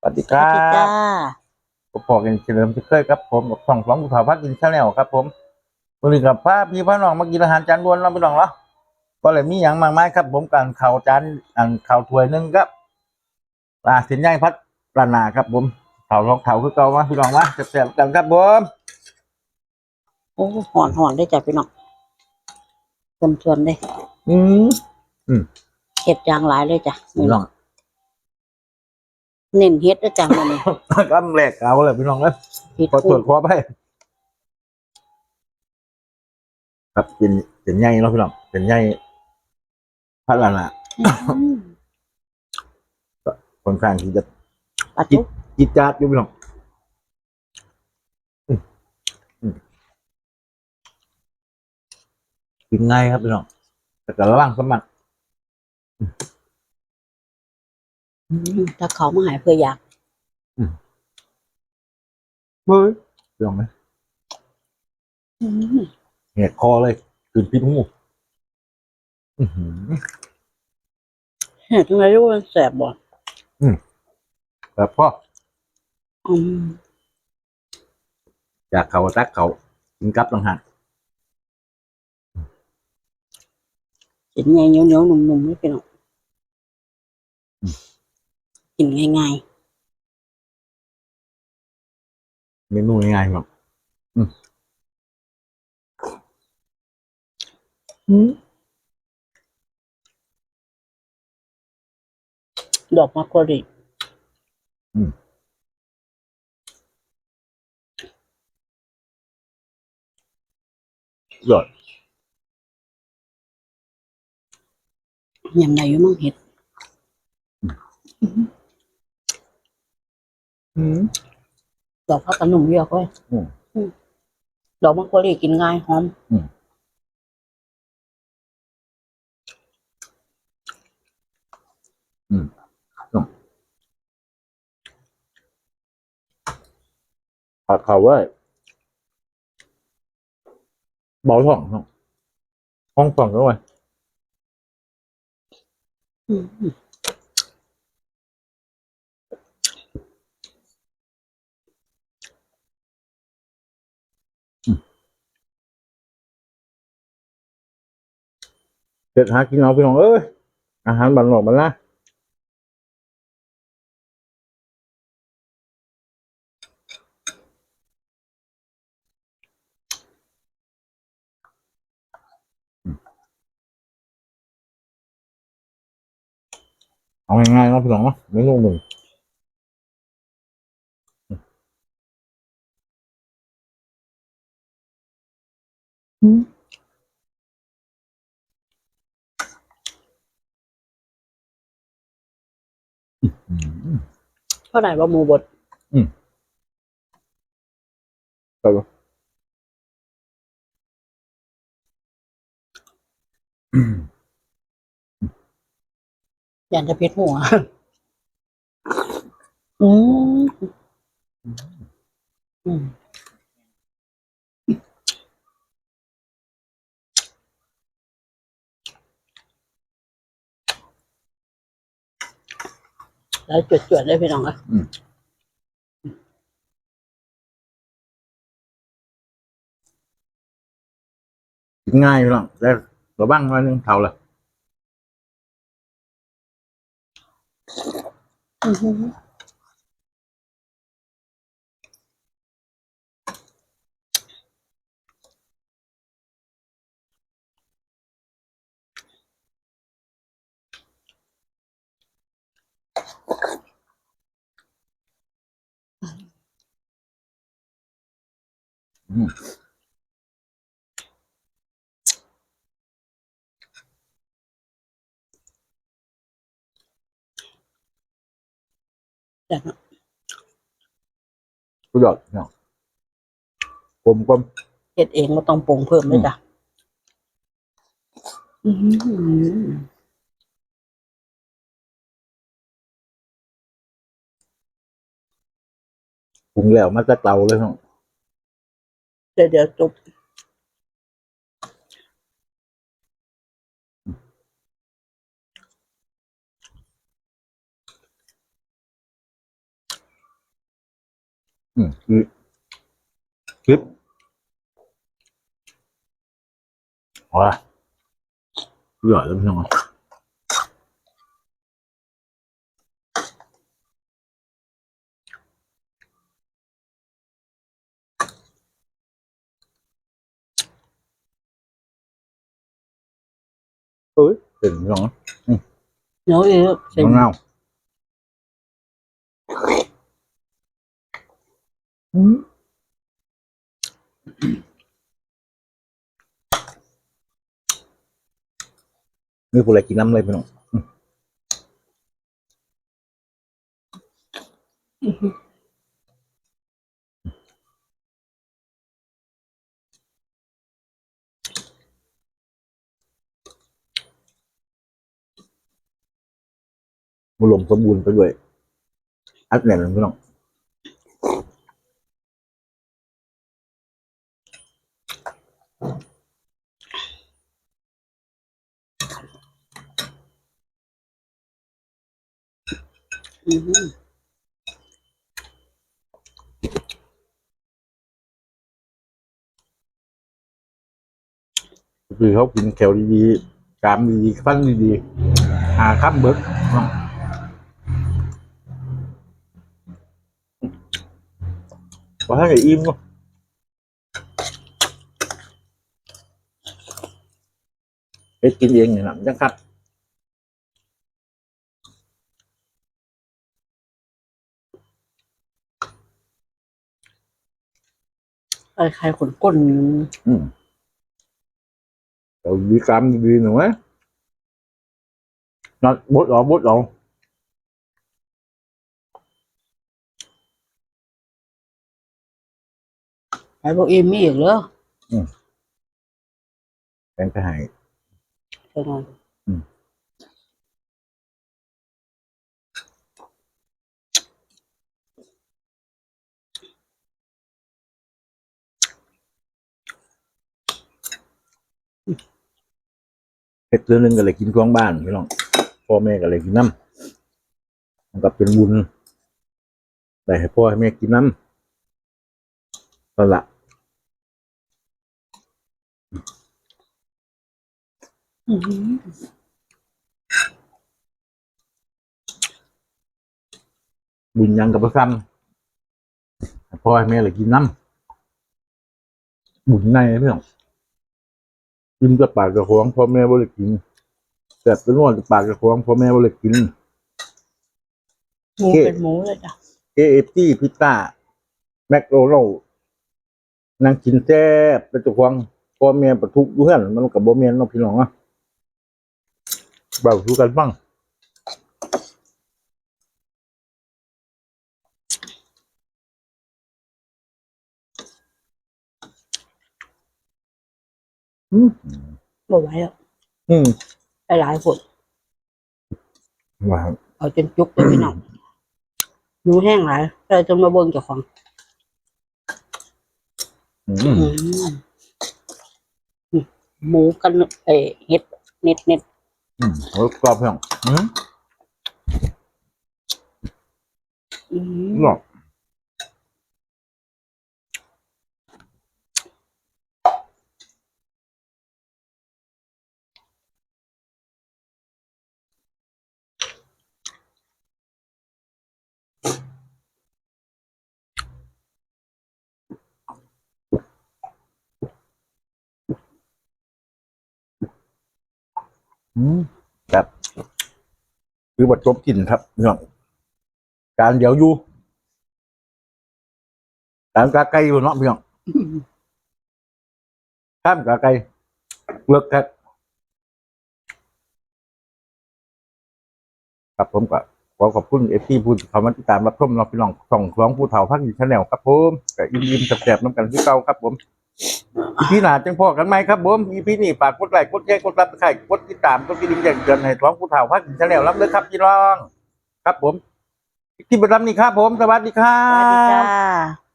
สวัสดีคสวัรัสดีจ้าบผมพอกันเฉลิมที่เคยครับผมกับช่องสองภูเขาพักกินชาแนลครับผมวันนี้กับพาพี่พ่อน้องมากินอาหารจานด่วนเราไปน้องเหรอก็เลยมีอย่างมากมายครับ ผมกันข่าวจานอันข่าวถ้วยหนึงครับปลาสินใหญ่พัดปลาหนาครับ ผมเถาทองเถาคือเก่ามาพี่น้องมาเสียบๆกันครับผมโอ้หอนหอนได้จ้ะพี่น้องชวนชวนได้อืมเห็ดยางหลายเลยจ้ะพี่น้อง เน้นเฮ็ดได้อจ้ะมันนี้กำแรกเอาเลยพี่น้องเลยเฮ็ดขอตรกุ้วจงขอไปครับเป็นเป็นใหญ่เนาะพี่น้องเป็นใหญ่พัดละนาอืมค่อนข้างที่จะปลาจุกจิตจาดอยู่พี่น้องอืมอืมกินง่ายครับพี่น้องแต่ก็ระวังสมัคร ถ้าเขามาหายเพื่ออยากเฮ้ยพี่น้องไหมอืมแหกคอเลยกืนพิษหูอื้อหือเห็ดยังไงรู้ว่าแสบบ่แบบพ่ออืมอยากเขาตักเขากินกับต่างหากเห็นไงเหนียวเหนียวๆหนุ่มๆนี่พี่น้อง กินง่าย เมนูง่ายๆครับอืมอืมๆดอกมะกรูดยอดยำใดอยู่มั่งเห็ด อื มดอกพักกระหนุ่มเยอะเว้ยอืม อืมดอกมะกรูดกินง่ายหอม ผัดเขาไว้เบาท้องท้องห้องฟังด้วยอืม เด็ดหากินเอาพี่น้องเอ้ยอาหารบันหลอกมันละเอาง่ายๆเนาะพี่น้องเนาะเมนูหนึ่งอื เท่าไหร่ว่าหมูบดไปบ่อืมยันจะเพชรหัว อืมอืม แล้วจวดๆเลยพี่น้องอะกินง่ายพี่น้องแต่ระวังไว้นึงเท่าละอือ หือแต่สุดยอดพี่น้องกลมกลม เฮ็ดเองก็ต้องปรุงเพิ่มด้วยจ้ะอือหือปรุงแล้วมาจากเตาเลยพี่น้องเดี๋ยวเดี๋ยวจบอืมคือคลิปว้าเบื่อแล้วพี่น้องเอ้ยเป็นพี่น้องเหนียวเยอะ เส้นมะนาวอืม นี่กูเลยกินน้ำเลยพี่น้อง บุลมสมบูรณ์ไปด้วยอัดแน่นเลยพี่น้องอืมคือเขากินแคลดีๆกามดีๆฟันดีๆหาข้ามเบิก ว่าถ้าเกิดอิ่มก็ไปกินเองเนี่ยนะจังครับไอ้ใครขนก้น อืมเราดีกรามดีๆหน่อยนอนบดออกบดออ กไอ้พวกเอมี่อีกเหรอแปลงไปใหายใช่ไหมเพ็ดเรื่องหนึงก็เลยกินกวางบ้านพี่น้องพ่อแม่ก็เลยกินน้ำมันก็เป็นบุญได้ให้พ่อให้แม่กินน้ำก็ละ อืม บุญยังกับประซ้ำให้พ่อให้แม่เลยกินน้ำบุญในพี่น้องกินกับปากกับของพ่อแม่บ่ได้กินแต่เป็นนวดกับปากกับของพ่อแม่บ่ได้กินหมูเป็นหมูเลยจ้ะ KFC พิซซ่าแมคโดนัลด์นั่งกินแซ่บเป็นตัวควงพ่อแม่ประทุกข์อยู่เฮือนมันกับบ่แม่นเนาะพี่น้องเนาะ เบาสู่กันบ้างอืมบ่ไหวอะอืมไอ้หลายคนว้าวเอาจนจุกเลยพี่น้องหนูแห้งหลายเลยจนมาเบิ่งเจ้าของอืมอืมอืมหมูกันเออเห็ดเน็ดเน็ด อืมโอ้ยกรอบพี่น้องอืม อืม หรอกอืม แบบคือบัดจบกินครับพี่น้องการเดี๋ยวอยู่การกาไก่อยู่เนาะพี่น้องข้ามกาไก่เลิกครับครับผมก็ขอขอบคุณเอฟซีผู้ที่เข้ามาติดตามรับชมเราะพี่น้องส่องคล้องผู้เฒ่าพักดีชาแนลครับผมกับยิ้มยิ้มๆแสบๆน้ำกันที่เก่าครับผมอี พี่หน้าจังพ่อกันไหมครับผมอีพี่นี่ฝากกดไลค์กดแชร์กดรับไข่กดติดตามกดกระดิ่งแจ้งเตือนให้ท้องผู้เฒ่าพักดีชาแนลรับเลยครับพี่รอง ครับผมที่บระจำนี้ครับผม สวัสดีครับสวัสดีค่ะ